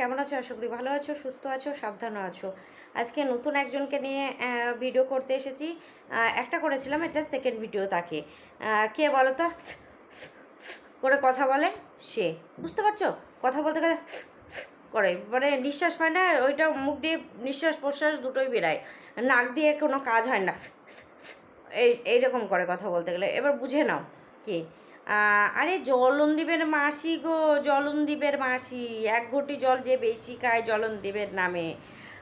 কেমন আছো? আশা করি ভালো আছো, সুস্থ আছো সাবধানও আছো। আজকে নতুন একজনকে নিয়ে ভিডিও করতে এসেছি। একটা করেছিলাম, এটা সেকেন্ড ভিডিও তাকে। কে বলো তো? করে কথা বলে সে। বুঝতে পারছ? কথা বলতে গেলে করে। মানে নিঃশ্বাস পায় না, ওইটা মুখ দিয়ে নিঃশ্বাস প্রশ্বাস দুটোই বেরায়। নাক দিয়ে কোনো কাজ হয় না। এই, এইরকম করে কথা বলতে গেলে। এবার বুঝে নাও কি। আরে জলনদীপের মাসি গো, জলনদীপের মাসি। এক ঘটি জল যে বেশি খায় জলনদীপের নামে।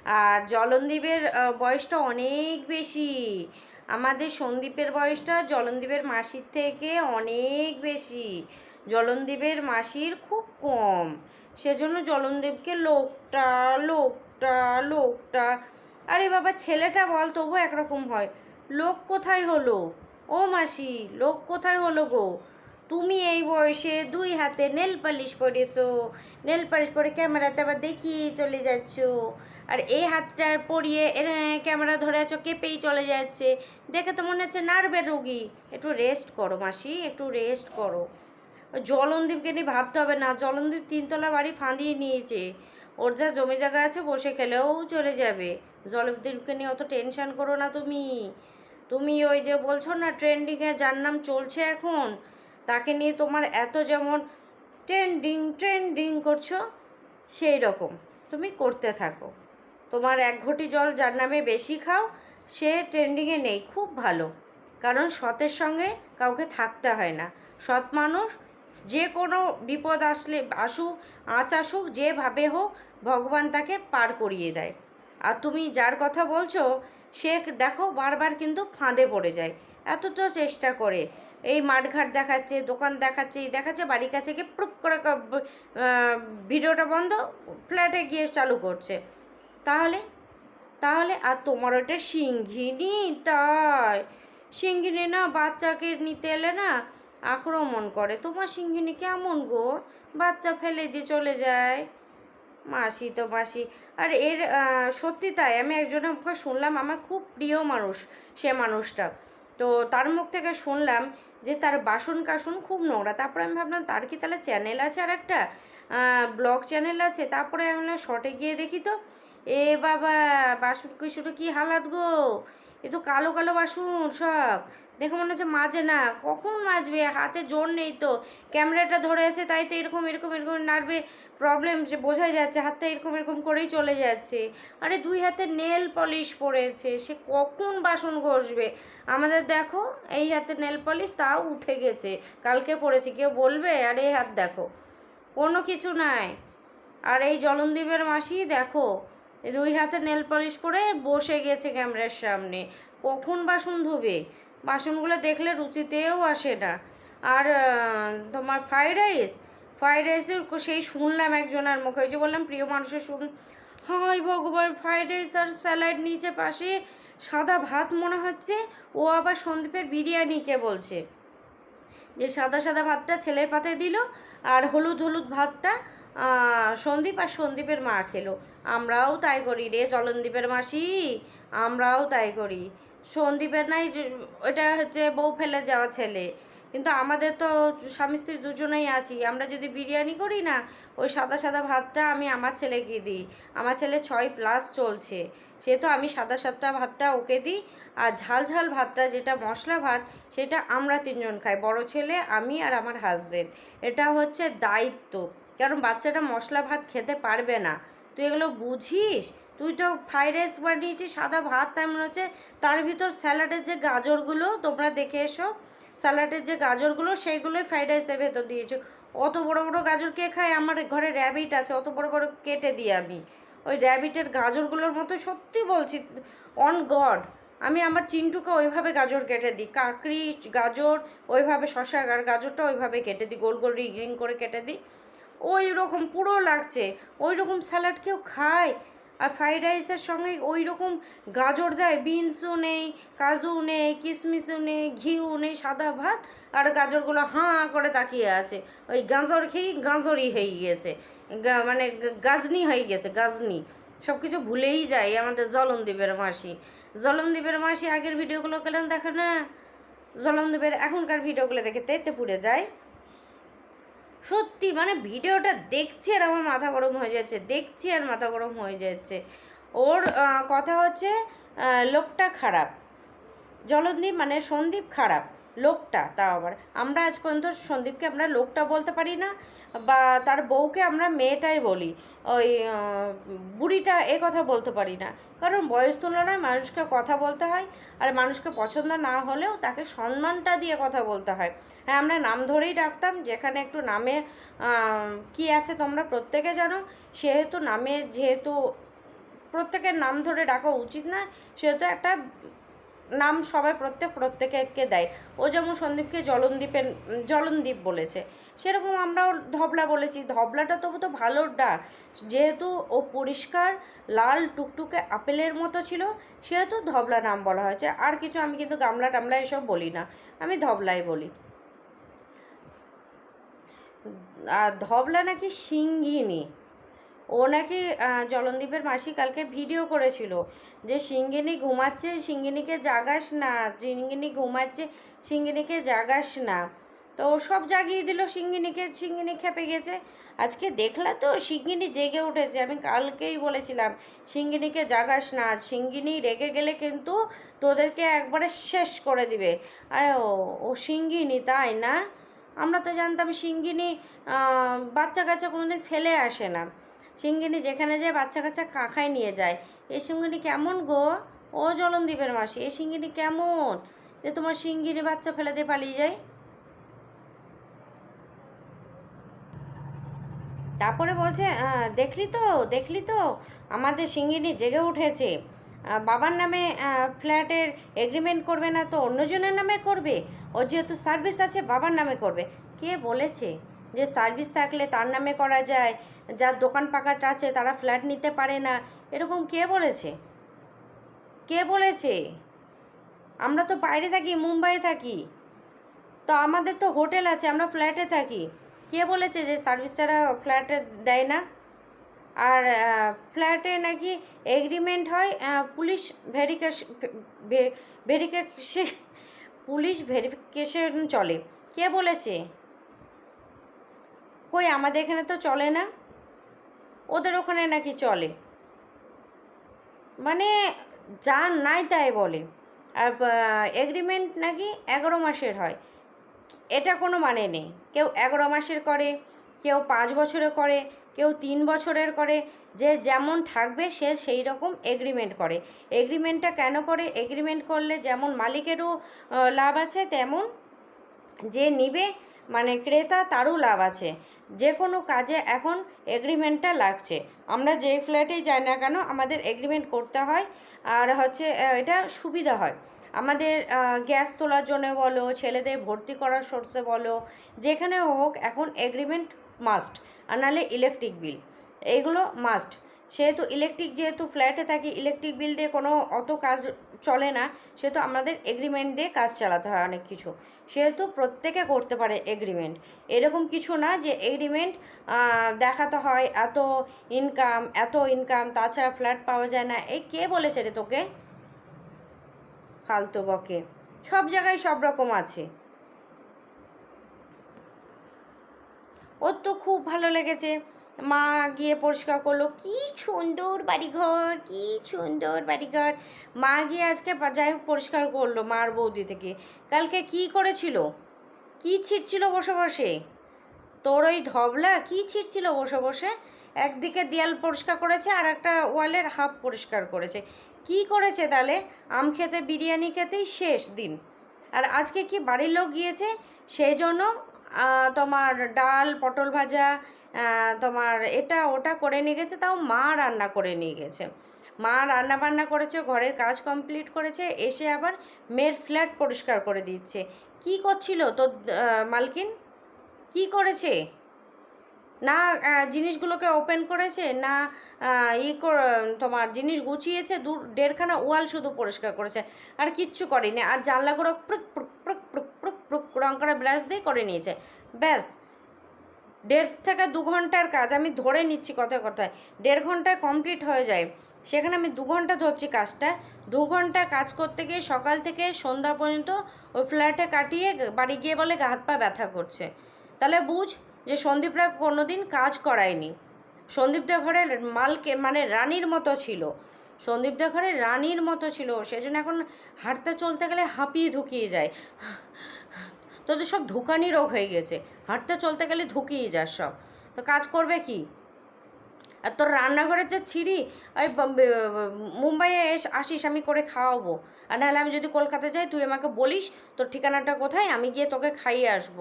আর জলনদীপের বয়সটা অনেক বেশি। আমাদের সন্দীপের বয়সটা জলনদীপের মাসির থেকে অনেক বেশি। জলনদীপের মাসির খুব কম। সেজন্য জলনদীপকে লোকটা লোকটা লোকটা। আরে বাবা, ছেলেটা বল তবু একরকম হয়। লোক কোথায় হলো? ও মাসি, লোক কোথায় হলো গো? তুমি এই বয়সে দুই হাতে নেল পালিশ পরেছো নেল পালিশ পরে ক্যামেরাতে আবার দেখিয়ে চলে যাচ্ছ। আর এই হাতটা পরিয়ে ক্যামেরা ধরে আছো, কেঁপেই চলে যাচ্ছে। দেখে তো মনে হচ্ছে নার্ভের রোগী। একটু রেস্ট করো মাসি, একটু রেস্ট করো। জলনদীপকে নিয়ে ভাবতে হবে না। জলনদীপ তিনতলা বাড়ি ফাঁদিয়ে নিয়েছে। ওর যা জমি জায়গা আছে বসে খেলেও চলে যাবে। জলদীপকে নিয়ে অত টেনশন করো না তুমি। তুমি ওই যে বলছো না ট্রেন্ডিংয়ে যার নাম চলছে এখন তাকে নিয়ে তোমার এত যেমন ট্রেন্ডিং ট্রেন্ডিং করছ, সেই রকম। তুমি করতে থাকো। তোমার এক ঘটি জল যার নামে বেশি খাও, সে ট্রেন্ডিংয়ে নেই। খুব ভালো। কারণ সতের সঙ্গে কাউকে থাকতে হয় না। সৎ মানুষ যে কোনো বিপদ আসলে, আসুক, আঁচ আসুক যেভাবে হোক, ভগবান তাকে পার করিয়ে দেয়। আর তুমি যার কথা বলছো, সে দেখো বারবার কিন্তু ফাঁদে পড়ে যায়। এত তো চেষ্টা করে। এই মাঠঘাট দেখাচ্ছে, দোকান দেখাচ্ছে, এই দেখাচ্ছে, বাড়ির কাছে গিয়ে প্রুক করে ভিডিওটা বন্ধ, ফ্ল্যাটে গিয়ে চালু করছে। তাহলে তাহলে আর তোমার ওটা সিংহিনী তাই। সিংহিনী না বাচ্চাকে নিতে এলে না আক্রমণ করে। তোমার সিংহিনী কেমন গো? বাচ্চা ফেলে দিয়ে চলে যায়। মাসি তো মাসি। আর এর সত্যি তাই, আমি একজনের শুনলাম, আমার খুব প্রিয় মানুষ, সে মানুষটা। তো তার মুখ থেকে শুনলাম যে তার বাসন কাসন খুব নোংরা। তারপরে আমি ভাবলাম, তার কি তাহলে চ্যানেল আছে আর একটা ব্লগ চ্যানেল আছে। তারপরে আমি শর্টে গিয়ে দেখি তো, এ বাবা বাসন কুসুটো কী হালাত গো? এ তো কালো কালো বাসন সব। দেখে মনে হচ্ছে মাজে না। কখন মাজবে হাতে জোর নেই তো। ক্যামেরাটা ধরে আছে, তাই তো এরকম এরকম এরকম নাড়বে প্রবলেম যে বোঝাই যাচ্ছে, হাতটা এরকম এরকম করেই চলে যাচ্ছে। আরে দুই হাতে নেল পলিশ পড়েছে সে কখন বাসন ঘষবে? আমাদের দেখো, এই হাতে নেল পলিশ তাও উঠে গেছে। কালকে পড়েছে কেউ বলবে? আর এই হাত দেখো, কোনো কিছু নাই। আর এই জলনদীপের মাসি দেখো, দুই হাতে নেল পলিশ পরে বসে গেছে ক্যামেরার সামনে। কখন বাসন ধোবে? বাসনগুলো দেখলে রুচিতেও আসে না। আর তোমার ফ্রাইড রাইস ফ্রাইড রাইসের সেই শুনলাম একজনের মুখে যে বললাম প্রিয় মানুষের শুন হাই ভগবান ফ্রাইড রাইস আর স্যালাড নিচে পাশে সাদা ভাত মনে হচ্ছে, ও আবার সন্দীপের বিরিয়ানিকে বলছে। যে সাদা সাদা ভাতটা ছেলের পাতে দিল, আর হলুদ হলুদ ভাতটা সন্দীপ আর সন্দীপের মা খেলো। আমরাও তাই করি রে চলনদীপের মাসি, আমরাও তাই করি। সন্দীপের নাই ওটা হচ্ছে বউ ফেলে যাওয়া ছেলে। কিন্তু আমাদের তো স্বামী স্ত্রী দুজনেই আছি। আমরা যদি বিরিয়ানি করি না, ওই সাদা সাদা ভাতটা আমি আমার ছেলেকে দিই। আমার ছেলে ছয় প্লাস চলছে। সে তো আমি সাদা সাদা ভাতটা ওকে দিই আর ঝাল ঝাল ভাতটা যেটা মশলা ভাত, সেটা আমরা তিনজন খাই। বড় ছেলে, আমি আর আমার হাজবেন্ড এটা হচ্ছে দায়িত্ব। কারণ বাচ্চাটা মশলা ভাত খেতে পারবে না। তুই এগুলো বুঝিস? তুই তো ফ্রাইড রাইস বানিয়েছিস, সাদা ভাত তাই মনে হচ্ছে তার ভিতর স্যালাডের যে গাজরগুলো, তোমরা দেখে এসো। স্যালাডের যে গাজরগুলো, সেইগুলোই ফ্রাইড রাইসের ভেতর দিয়েছ। অত বড় বড় গাজর কে খায়? আমার ঘরে র্যাবিট আছে, অত বড় বড় কেটে দিই আমি। ওই র্যাবিটের গাজরগুলোর মতো সত্যি বলছি অন গড আমি আমার চিন্টুকে ওইভাবে গাজর কেটে দিই। কাকড়ি, গাজর, ওইভাবে শশা আর গাজরটা ওইভাবে কেটে দিই, গোল গোল রিং রিং করে কেটে দিই। ওই রকম পুরো লাগছে। ওই রকম স্যালাড কেউ খায়? আর ফ্রাইড রাইসের সঙ্গে ওই রকম গাজর দেয়, বিনসও নেই, কাজু নেই, কিশমিশও নেই ঘিউ নেই, সাদা ভাত আর গাজরগুলো হাঁ করে তাকিয়ে আছে। ওই গাজর খেয়েই গাজরই হয়ে গিয়েছে মানে গাজনি হয়ে গেছে, গাজনি। সব কিছু ভুলেই যায় আমাদের জলনদ্বীপের মাসি। জলনদ্বীপের মাসি আগের ভিডিওগুলো কেন দেখে না? জলনদ্বীপের এখনকার ভিডিওগুলো দেখে তেতে পুড়ে যায়। সত্যি মানে ভিডিওটা দেখছি আর আমার মাথা গরম হয়ে যাচ্ছে, দেখছি আর মাথা গরম হয়ে যাচ্ছে। ওর কথা হচ্ছে লোকটা খারাপ জলদ্বীপ মানে সন্দীপ খারাপ। লোকটা, তাও আবার। আমরা আজ পর্যন্ত সন্দীপকে আমরা লোকটা বলতে পারি না, বা তার বউকে আমরা মেয়েটাই বলি। ওই বুড়িটা এ কথা বলতে পারি না। কারণ বয়স তুলনায় মানুষকে কথা বলতে হয়, আর মানুষকে পছন্দ না হলেও তাকে সম্মানটা দিয়ে কথা বলতে হয়। হ্যাঁ আমরা নাম ধরেই ডাকতাম, যেখানে একটু নামে কি আছে তোমরা প্রত্যেকে জানো? সেহেতু নামে যেহেতু প্রত্যেকের নাম ধরে ডাকা উচিত না, সেহেতু একটা নাম সবাই প্রত্যেক প্রত্যেককে দেয়। ও যেমন সন্দীপকে জলনদীপের জলনদীপ বলেছে, সেরকম আমরাও ধবলা বলেছি। ধবলাটা তবু তো ভালো ডাক যেহেতু ও পরিষ্কার, লাল টুকটুকে আপেলের মতো ছিল, সেহেতু ধবলা নাম বলা হয়েছে। আর কিছু আমি কিন্তু গামলা টামলা এসব বলি না, আমি ধবলাই বলি। আর ধবলা নাকি সিঙ্গিনী। ও নাকি জলনদীপের মাসি কালকে ভিডিও করেছিল যে সিঙ্গিনী ঘুমাচ্ছে, সিঙ্গিনীকে জাগাস না, সিঙ্গিনী ঘুমাচ্ছে, সিঙ্গিনীকে জাগাস না। তো সব জাগিয়ে দিল সিঙ্গিনীকে, সিঙ্গিনী খেপে গেছে। আজকে দেখলা তো সিঙ্গিনী জেগে উঠেছে, আমি কালকেই বলেছিলাম, সিঙ্গিনীকে জাগাস না, সিঙ্গিনী রেগে গেলে কিন্তু তোদেরকে একবারে শেষ করে দিবে। আর ও ও সিঙ্গিনী, তাই না? আমরা তো জানতাম সিঙ্গিনী বাচ্চা কাচ্চা কোনোদিন ফেলে আসে না। সিঙ্গিনী যেখানে যায় বাচ্চা কাচ্চা কাকায় নিয়ে যায়। এই সিঙ্গিনী কেমন গো? ও জলনদীপের মাসি। এই সিঙ্গিনী কেমন? যে তোমার সিঙ্গিনী বাচ্চা ফেলে দিয়ে পালিয়ে যায়। তারপরে বলছে দেখলি তো দেখলি তো? আমাদের সিঙ্গিনী জেগে উঠেছে। বাবার নামে ফ্ল্যাটের এগ্রিমেন্ট করবে না তো? অন্যজনের নামে করবে? ও যেহেতু সার্ভিস আছে, বাবার নামে করবে। কে বলেছে? যে সার্ভিস থাকলে তার নামে করা যায়, যার দোকান পাকাট আছে তারা ফ্ল্যাট নিতে পারে না, এরকম কে বলেছে? কে বলেছে? আমরা তো বাইরে থাকি মুম্বাই থাকি। তো আমাদের তো হোটেল আছে, আমরা ফ্ল্যাটে থাকি। কে বলেছে যে সার্ভিস ছাড়া ফ্ল্যাটে দেয় না? আর ফ্ল্যাটে নাকি এগ্রিমেন্ট হয় police verification verification police verification চলে। কে বলেছে? কই, আমাদের এখানে তো চলে না। ওদের ওখানে নাকি চলে। মানে যা নাই তাই বলে। আর এগ্রিমেন্ট নাকি এগারো মাসের হয়। এটা কোনো মানে নেই। কেউ এগারো মাসের করে, কেউ পাঁচ বছরের করে, কেউ তিন বছরের করে। যে যেমন থাকবে, সে সেই রকম এগ্রিমেন্ট করে। এগ্রিমেন্টটা কেন করে? এগ্রিমেন্ট করলে যেমন মালিকেরও লাভ আছে, তেমন যে নিবে মানে ক্রেতা তারও লাভ আছে। যে কোনো কাজে এখন এগ্রিমেন্টটা লাগছে। আমরা যে ফ্ল্যাটেই যাই না কেন, আমাদের এগ্রিমেন্ট করতে হয়। আর হচ্ছে এটা সুবিধা হয়। আমাদের গ্যাস তোলার জন্য বলো, ছেলেদের ভর্তি করার সোর্সে বলো, যেখানে হোক এখন এগ্রিমেন্ট মাস্ট আর নাহলে ইলেকট্রিক বিল এইগুলো মাস্ট সেহেতু ইলেকট্রিক যেহেতু ফ্ল্যাটে থাকি ইলেকট্রিক বিল দিয়ে কোনো অত কাজ চলে না, সেহেতু আমাদের এগ্রিমেন্ট দিয়ে কাজ চালাতে হয় অনেক কিছু। সেহেতু প্রত্যেকে করতে পারে এগ্রিমেন্ট এরকম কিছু না যে এগ্রিমেন্ট দেখাতে হয় এত ইনকাম এত ইনকাম তাছাড়া ফ্ল্যাট পাওয়া যায় না। এই কে বলেছে রে তোকে? ফালতু বকে। সব জায়গায় সব রকম আছে। ওর তো খুব ভালো লেগেছে। মা গিয়ে পরিষ্কার করল, কি সুন্দর বাড়িঘর, কি সুন্দর বাড়িঘর। মা গিয়ে আজকে যাই হোক পরিষ্কার করল মার বৌদি থেকে। কালকে কি করেছিল? কি ছিটছিল বসে বসে তোর ওই ধবলা? কি ছিটছিল বসে বসে একদিকে দেয়াল পরিষ্কার করেছে আর একটা ওয়ালের হাফ পরিষ্কার করেছে। কি করেছে তাহলে? আম খেতে, বিরিয়ানি খেতেই শেষ দিন। আর আজকে কি বাড়ির লোক গিয়েছে? সেই জন্য তোমার ডাল, পটল ভাজা তোমার এটা ওটা করে নিয়ে গেছে, তাও মা রান্না করে নিয়ে গেছে। মা রান্না বান্না করেছে, ঘরের কাজ কমপ্লিট করেছে, এসে আবার মেয়ের ফ্ল্যাট পরিষ্কার করে দিচ্ছে। কি করছিল তোর মালকিন? কি করেছে? না জিনিসগুলোকে ওপেন করেছে, না ই তোমার জিনিস গুছিয়েছে, দু, দেড়খানা ওয়াল শুধু পরিষ্কার করেছে। আর কিচ্ছু করেনি, আর জানলাগুলো রং করা ব্রাশ দিয়ে করে নিয়েছে। ব্যাস, দেড় থেকে দু ঘণ্টার কাজ, আমি ধরে নিচ্ছি কথায় কথায়, দেড় ঘন্টায় কমপ্লিট হয়ে যায়। সেখানে আমি দু ঘণ্টা ধরছি কাজটা। দু ঘণ্টা কাজ করতে গিয়ে সকাল থেকে সন্ধ্যা পর্যন্ত ওই ফ্ল্যাটে কাটিয়ে বাড়ি গিয়ে বলে হাত পা ব্যথা করছে। তাহলে বুঝ যে সন্দীপরা কোনো দিন কাজ করায়নি। সন্দীপদের ঘরে মালকে মানে রানীর মতো ছিল। সন্দীপদের ঘরে রানীর মতো ছিল। সেজন্য এখন হাঁটতে চলতে গেলে হাঁপিয়ে ধুকিয়ে যায়। তোদের সব ধুকানি রোগ হয়ে গেছে। হাঁটতে চলতে গেলে ধুকিয়ে যাস সব। তো কাজ করবে কি? আর তোর রান্নাঘরের যে ছিঁড়ি, ওই মুম্বাইয়ে এস, আসিস, আমি করে খাওয়াবো। আর নাহলে আমি যদি কলকাতা যাই, তুই আমাকে বলিস তোর ঠিকানাটা কোথায়, আমি গিয়ে তোকে খাইয়ে আসব।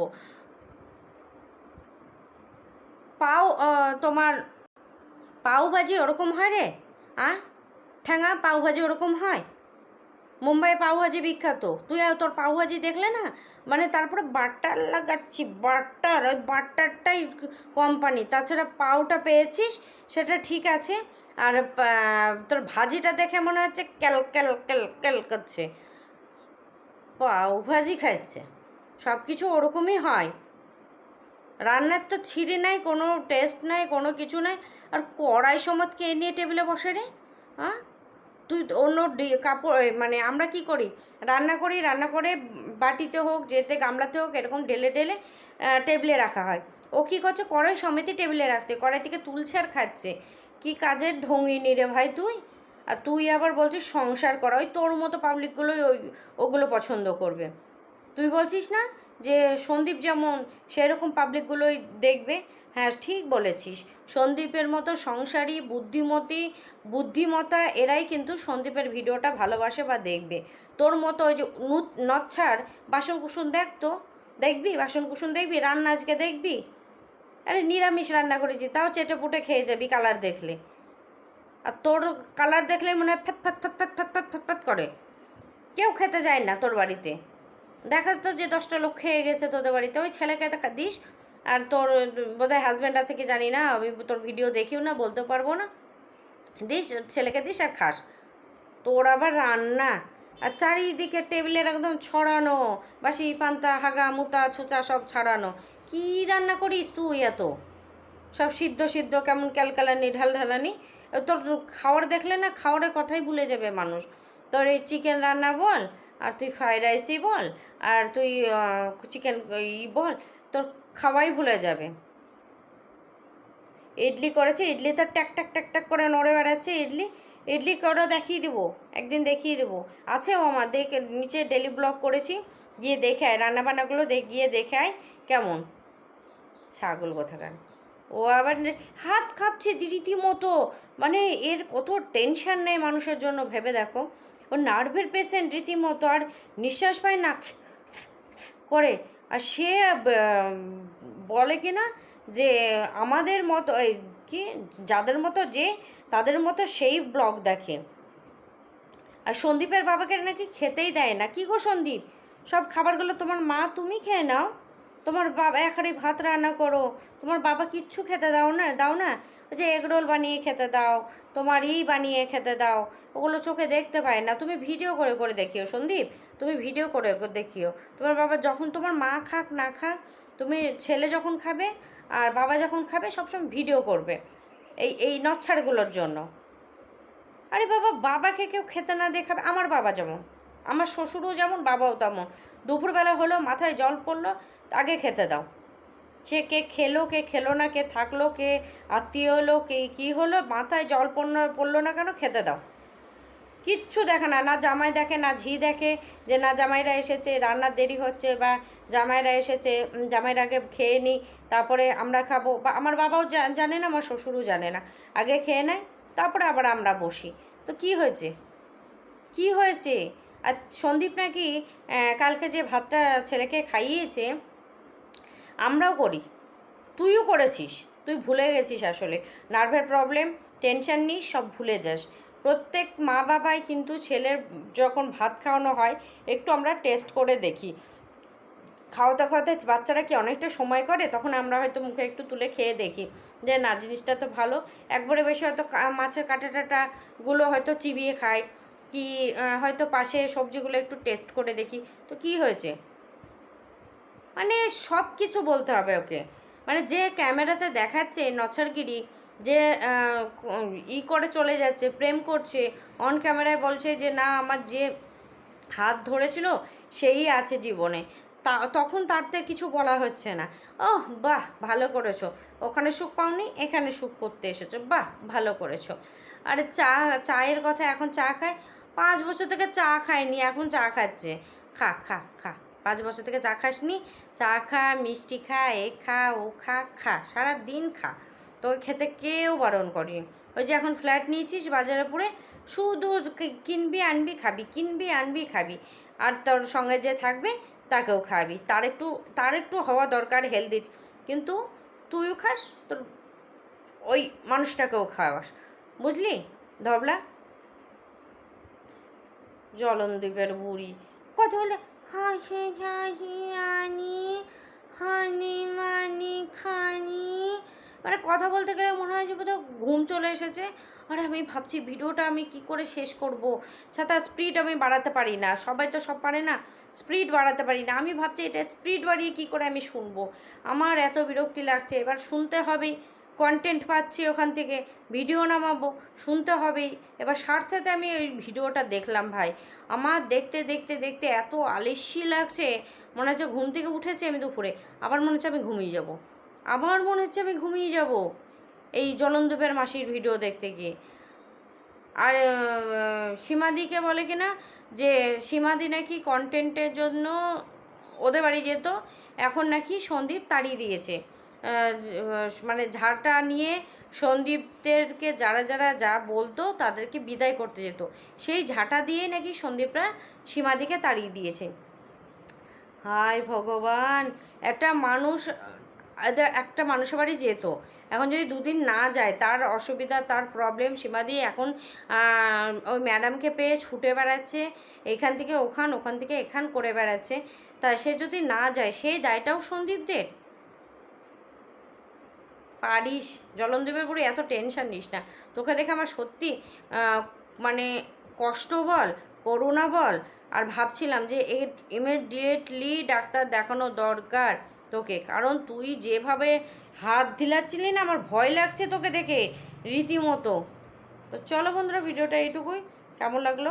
পাও তোমার পাও ভাজি ওরকম হয় রে আ ঠ্যাঙা পাও ভাজি ওরকম হয়? মুম্বাই পাওভাজি বিখ্যাত। তুই তোর পাও ভাজি দেখলে না মানে তারপরে বাটার লাগাচ্ছি, বাটার, ওই বাটারটাই কোম্পানি তাছাড়া পাওটা পেয়েছিস, সেটা ঠিক আছে। আর তোর ভাজিটা দেখে মনে হচ্ছে ক্যাল ক্যাল ক্যাল ক্যাল করছে। পাও ভাজি খাচ্ছে। সব কিছু ওরকমই হয়। রান্নার তো ছিঁড়ি নাই, কোনো টেস্ট নাই, কোনো কিছু নাই। আর কড়াই সমত কে নিয়ে টেবিলে বসে রে? হ্যাঁ তুই অন্য কাপড় মানে আমরা কি করি? রান্না করি, রান্না করে বাটিতে হোক, যেতে গামলাতে হোক, এরকম ঢেলে ঢেলে টেবিলে রাখা হয়। ও কী করছে? কড়াই সমেতই টেবিলে রাখছে। কড়াই থেকে তুলছে আর খাচ্ছে। কি কাজের ঢঙ্গিনি রে ভাই তুই? আর তুই আবার বলছিস সংসার করা। ওই তোর মতো পাবলিকগুলোই ওই, ওগুলো পছন্দ করবে। তুই বলছিস না? যে সন্দীপ যেমন সেরকম পাবলিকগুলোই দেখবে। হ্যাঁ ঠিক বলেছিস। সন্দীপের মতো সংসারী, বুদ্ধিমতী বুদ্ধিমতা এরাই কিন্তু সন্দীপের ভিডিওটা ভালোবাসে বা দেখবে। তোর মতো ওই যে নচ্ছার বাসন কুসুন দেখ তো। দেখবি? বাসন কুসুন দেখবি? রান্না আজকে দেখবি? আরে নিরামিষ রান্না করেছি, তাও চেটে পুটে খেয়ে যাবি কালার দেখলে। আর তোর কালার দেখলে মনে হয় ফ্যাত ফ্যাত ফ্যাত ফ্যাত ফ্যাত ফ্যাত ফ্যাত করে। কেউ খেতে যায় না তোর বাড়িতে। দেখাস তো যে দশটা লোক খেয়ে গেছে তোদের বাড়িতে। ওই ছেলেকে দেখা দিস, আর তোর, বোধহয় হাজব্যান্ড আছে কি জানি না, আমি তোর ভিডিও দেখিও না বলতে পারব না। দিস, ছেলেকে দিস আর খাস। তোর আবার রান্না। আর চারিদিকে টেবিলের একদম ছড়ানো, বাসি পান্তা, হাগা, মুতা, ছোচা সব ছাড়ানো। কি রান্না করিস তুই এত? সব সিদ্ধ সিদ্ধ, কেমন ক্যালকালানি ঢাল ঢালানি তোর খাওয়ার দেখলে না, খাওয়ারের কথাই ভুলে যাবে মানুষ। তোর এই চিকেন রান্না বল আর তুই ফ্রাইড রাইসই বল, আর তুই চিকেন ই বল, তোর খাওয়াই ভুলে যাবে। ইডলি করেছে, ইডলি তো ট্যাক ট্যাক ট্যাক ট্যাক করে নড়ে বেড়াচ্ছে ইডলি। ইডলি করে দেখিয়ে দেবো, একদিন দেখিয়ে দেবো। ও আমার, দেখে, নিচে ডেলি ব্লগ করেছি, গিয়ে দেখে আয়, রান্নাবান্নাগুলো দেখ গিয়ে দেখে আয় কেমন। ছাগল কোথাকার। ও আবার হাত কাঁপছে রীতিমতো। মানে এর কত টেনশন নেই মানুষের জন্য, ভেবে দেখো। ও নার্ভের পেশেন্ট রীতিমতো আর নিঃশ্বাস পায় না করে। আর সে বলে কি না যে আমাদের মতো কি, যাদের মতো যে, তাদের মতো সেই ব্লগ দেখে। আর সন্দীপের বাবাকে নাকি খেতেই দেয় না। কি গো সন্দীপ? সব খাবারগুলো তোমার মা তুমি খেয়ে নাও। তোমার বাবা একারে ভাত রান্না করো। তোমার বাবা কিচ্ছু খেতে দাও না দাও না? যে এগরোল বানিয়ে খেতে দাও, তোমার ই বানিয়ে খেতে দাও। ওগুলো চোখে দেখতে পায় না। তুমি ভিডিও করে করে দেখিও সন্দীপ, তুমি ভিডিও করে দেখিও। তোমার বাবা যখন তোমার মা খাক, না খাক, তুমি ছেলে যখন খাবে আর বাবা যখন খাবে, সবসময় ভিডিও করবে। এই এই নচ্ছাড়গুলোর জন্য। আরে বাবা, বাবাকে কেউ খেতে না দেখাবে, আমার বাবা যেমন। আমার শ্বশুরও যেমন, বাবাও তেমন। দুপুরবেলা হলো, মাথায় জল পড়ল, আগে খেতে দাও। সে কে খেলো কে খেলো না, কে থাকল, কে আত্মীয় হলো, কে কী হলো, মাথায় জল পড়ল পড়ল না কেন, খেতে দাও। কিচ্ছু দেখে না না জামাই দেখে, না ঝি দেখে যে না জামাইরা এসেছে, রান্নার দেরি হচ্ছে বা জামাইরা এসেছে জামাইরা আগে খেয়ে নিই তারপরে আমরা খাব বা আমার বাবাও জানে না, আমার শ্বশুরও জানে না। আগে খেয়ে নেয়, তারপরে আবার আমরা বসি। তো কি হয়েছে? কি হয়েছে? আর সন্দীপ নাকি কালকে যে ভাতটা ছেলেকে খাইয়েছে, আমরাও করি। তুইও করেছিস, তুই ভুলে গেছিস আসলে। নার্ভের প্রবলেম টেনশন নিস, সব ভুলে যাস। প্রত্যেক মা বাবাই কিন্তু ছেলের যখন ভাত খাওয়ানো হয়, একটু আমরা টেস্ট করে দেখি। খাওয়াতে খাওয়াতে বাচ্চারা কি অনেকটা সময় করে? তখন আমরা হয়তো মুখে একটু তুলে খেয়ে দেখি যে, না, জিনিসটা তো ভালো। একবারে বেশি হয়তো মাছের কাঁটা টাটাগুলো হয়তো চিবিয়ে খায়। কি হয়তো পাশে সবজিগুলো একটু টেস্ট করে দেখি। তো কি হয়েছে? মানে সব কিছু বলতে হবে ওকে। মানে যে ক্যামেরাতে দেখাচ্ছে নছারগিরি, যে ই করে চলে যাচ্ছে, প্রেম করছে অন ক্যামেরায় বলছে যে, না, আমার যে হাত ধরেছিল, সেই আছে জীবনে। তা, তখন তারতে কিছু বলা হচ্ছে না। ওহ, বাহ, ভালো করেছ। ওখানে সুখ পাওনি, এখানে সুখ করতে এসেছ। বাহ, ভালো করেছ। আরে চা, চায়ের কথা এখন চা খায়? পাঁচ বছর থেকে চা খায়নি, এখন চা খাচ্ছে। খা খা খা। পাঁচ বছর থেকে চা খাসনি? চা খা, মিষ্টি খা, এ খা, ও খা খা। সারা দিন খা। তোকে খেতে কেউ বারণ করেনি। ওই যে এখন ফ্ল্যাট নিয়েছিস বাজারে পড়ে, শুধু কিনবি, আনবি, খাবি, কিনবি, আনবি, খাবি। আর তোর সঙ্গে যে থাকবে, তাকেও খাওয়াবি। তার একটু তার একটু হওয়া দরকার হেলদির কিন্তু তুইও খাস, তোর ওই মানুষটাকেও খাওয়াস। বুঝলি? ধবলা? জলনদীপের বুড়ি। কত বলে হাসি হাসি আনি হানি মানি খানি। মানে কথা বলতে গেলে মনে হয় যে বোধহয় ঘুম চলে এসেছে। আর আমি ভাবছি ভিডিওটা আমি কি করে শেষ করব? ছাতা স্পিড আমি বাড়াতে পারি না। সবাই তো সব পারে না, স্পিড বাড়াতে পারি না। আমি ভাবছি এটা স্পিড বাড়িয়ে কি করে আমি শুনব? আমার এত বিরক্তি লাগছে, এবার শুনতে হবেই। কন্টেন্ট পাচ্ছি ওখান থেকে ভিডিও নামাবো, শুনতে হবেই। এবার স্বার্থেতে আমি ওই ভিডিওটা দেখলাম ভাই। আমার দেখতে দেখতে দেখতে এত আলস্যি লাগছে, মনে হচ্ছে ঘুম থেকে উঠেছি আমি দুপুরে। আবার মনে হচ্ছে আমি ঘুমিয়ে যাব। আবার মনে হচ্ছে আমি ঘুমিয়ে যাব এই জলন্দুপের মাসির ভিডিও দেখতে গিয়ে। আর সীমাদিকে বলে কিনা যে সীমাদি নাকি কন্টেন্টের জন্য ওদের বাড়ি যেত, এখন নাকি সন্দীপ তাড়িয়ে দিয়েছে। মানে ঝাড়টা নিয়ে সন্দীপদেরকে যারা যারা যা বলতো তাদেরকে বিদায় করতে যেত। সেই ঝাঁটা দিয়ে নাকি সন্দীপরা সীমাদিকে তাড়িয়ে দিয়েছে। হায় ভগবান! একটা মানুষ একটা মানুষের বাড়ি যেত। এখন যদি দুদিন না যায়, তার অসুবিধা, তার প্রবলেম সীমাদি এখন ওই ম্যাডামকে পেয়ে ছুটে বেড়াচ্ছে, এখান থেকে ওখান ওখান থেকে এখান করে বেড়াচ্ছে। তা সে যদি না যায়, সেই দায়টাও সন্দীপদের। পারিস? জলনদেবের বুড়ি, এত টেনশন নিস না। তোকে দেখে আমার সত্যি মানে কষ্ট বল, করুণা বল। আর ভাবছিলাম যে এ ইমিডিয়েটলি ডাক্তার দেখানো দরকার তোকে। কারণ তুই যেভাবে হাত দিলাচ্ছিলি না, আমার ভয় লাগছে তোকে দেখে রীতিমতো। তো চলো বন্ধুরা, ভিডিওটা এইটুকুই। কেমন লাগল?